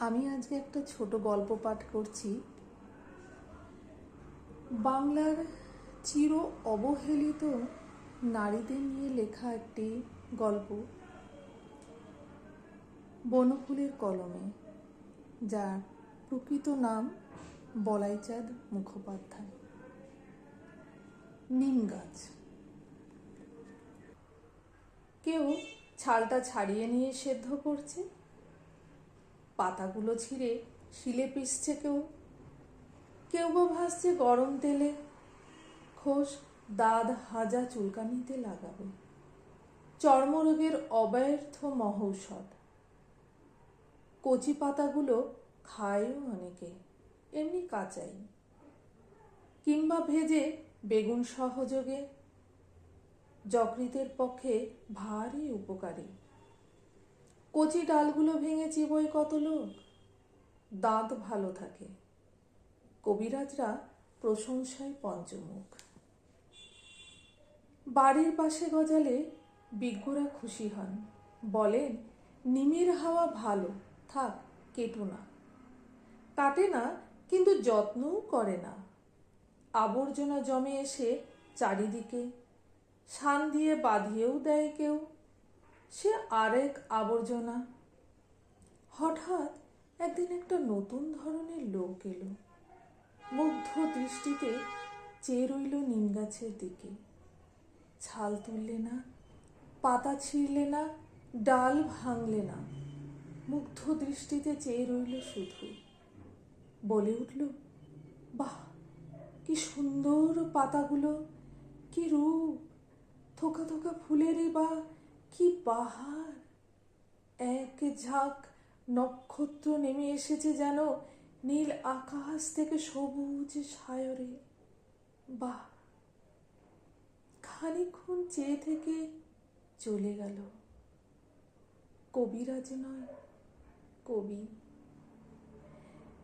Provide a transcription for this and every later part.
আমি আজকে একটা ছোট গল্প পাঠ করছি। বাংলার চির অবহেলিত নারীদের নিয়ে লেখা একটি গল্প। বনফুলের কলমে, যার প্রকৃত নাম বলাইচাঁদ মুখোপাধ্যায়। নিম গাছ। কেউ ছালটা ছাড়িয়ে নিয়ে সেদ্ধ করছে পাতাগুলো ছিঁড়ে শিলে পিসছে কেউ। কেউ বা ভাসছে গরম তেলে। খোস দাঁত হাজা চুলকানিতে লাগাবে। চর্মরোগের অব্যর্থ মহৌষধ। কচি পাতাগুলো খায়ও অনেকে, এমনি কাঁচাই। কিংবা ভেজে বেগুন সহযোগে। যকৃতের পক্ষে ভারী উপকারী। কচি ডালগুলো ভেঙে চিবোয় কত লোক? দাঁত ভালো থাকে। কবিরাজরা প্রশংসায় পঞ্চমুখ। বাড়ির পাশে গজালে বিজ্ঞরা খুশি হন। বলেন, নিমের হাওয়া ভালো, থাক, কেটো না। কাটে না, কিন্তু যত্নও করে না। আবর্জনা জমে এসে চারিদিকে শান দিয়ে বাঁধিয়েও দেয় কেউ। সে আরেক আবর্জনা। হঠাৎ একদিন একটা নতুন ধরনের লোক এলো। মুগ্ধ দৃষ্টিতে চেয়ে রইল নিম গাছের দিকে। ছাল তুললে না, পাতা ছিঁড়লে না, ডাল ভাঙলে না। মুগ্ধ দৃষ্টিতে চেয়ে রইল শুধু। বলে উঠল, বাহ, কি সুন্দর পাতাগুলো, কি রূপ! থোকা থোকা ফুলেরই বা কি পাহাড়? এক ঝাঁক নক্ষত্র নেমে এসেছে যেন নীল আকাশ থেকে সবুজ সায়রে। বাহ! খানিক্ষণ চেয়ে থেকে চলে গেল। কবিরাজ নয়, কবি।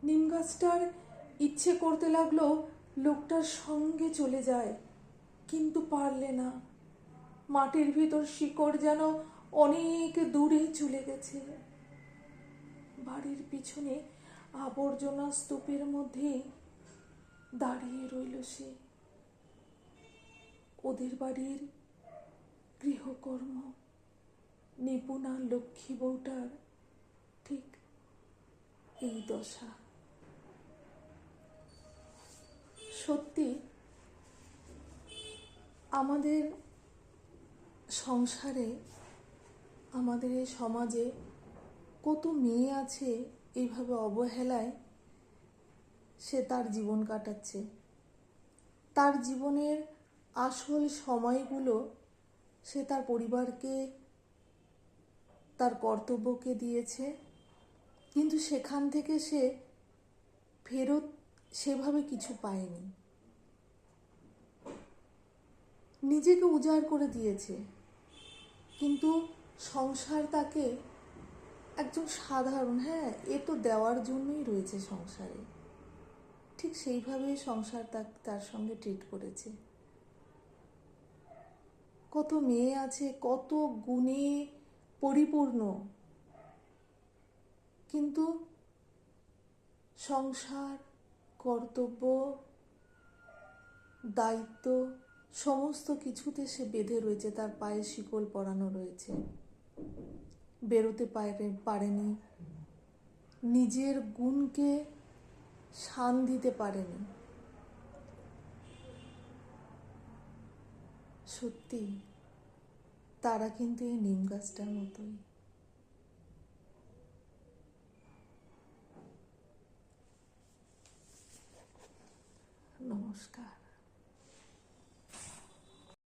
নিম গাছটার ইচ্ছে করতে লাগল লোকটার সঙ্গে চলে যায়, কিন্তু পারলে না। মাটির ভিতর শিকড় যেন অনেক দূরে চলে গেছে। বাড়ির পিছনে আবর্জনা স্তূপের মধ্যে দাঁড়িয়ে রইল সে। ওদের বাড়ির গৃহকর্ম, নিপুণা লক্ষ্মী বউটার ঠিক এই দশা। সত্যি, আমাদের সংসারে আমাদের এই সমাজে কত মেয়ে আছে এইভাবে অবহেলায় সে তার জীবন কাটাচ্ছে। তার জীবনের আসল সময়গুলো সে তার পরিবারকে, তার কর্তব্যকে দিয়েছে। কিন্তু সেখান থেকে সে ফেরত সেভাবে কিছু পায়নি। নিজেকে উজাড় করে দিয়েছে। কিন্তু সংসার তাকে একজন সাধারণ হ্যাঁ এ তো দেওয়ার জন্যই রয়েছে সংসারে। ঠিক সেইভাবেই সংসার তার তার সঙ্গে ট্রিট করেছে। কত মেয়ে আছে, কত গুণে পরিপূর্ণ। কিন্তু সংসার, কর্তব্য, দায়িত্ব সমস্ত কিছুতে সে বেঁধে রয়েছে, তার পায়ে শিকল পরানো রয়েছে। বেরোতে পারে পারেনি। নিজের গুণকে শান দিতে পারেনি। সত্যি, তারা কিন্তু এই নিম গাছটার মতোই। নমস্কার।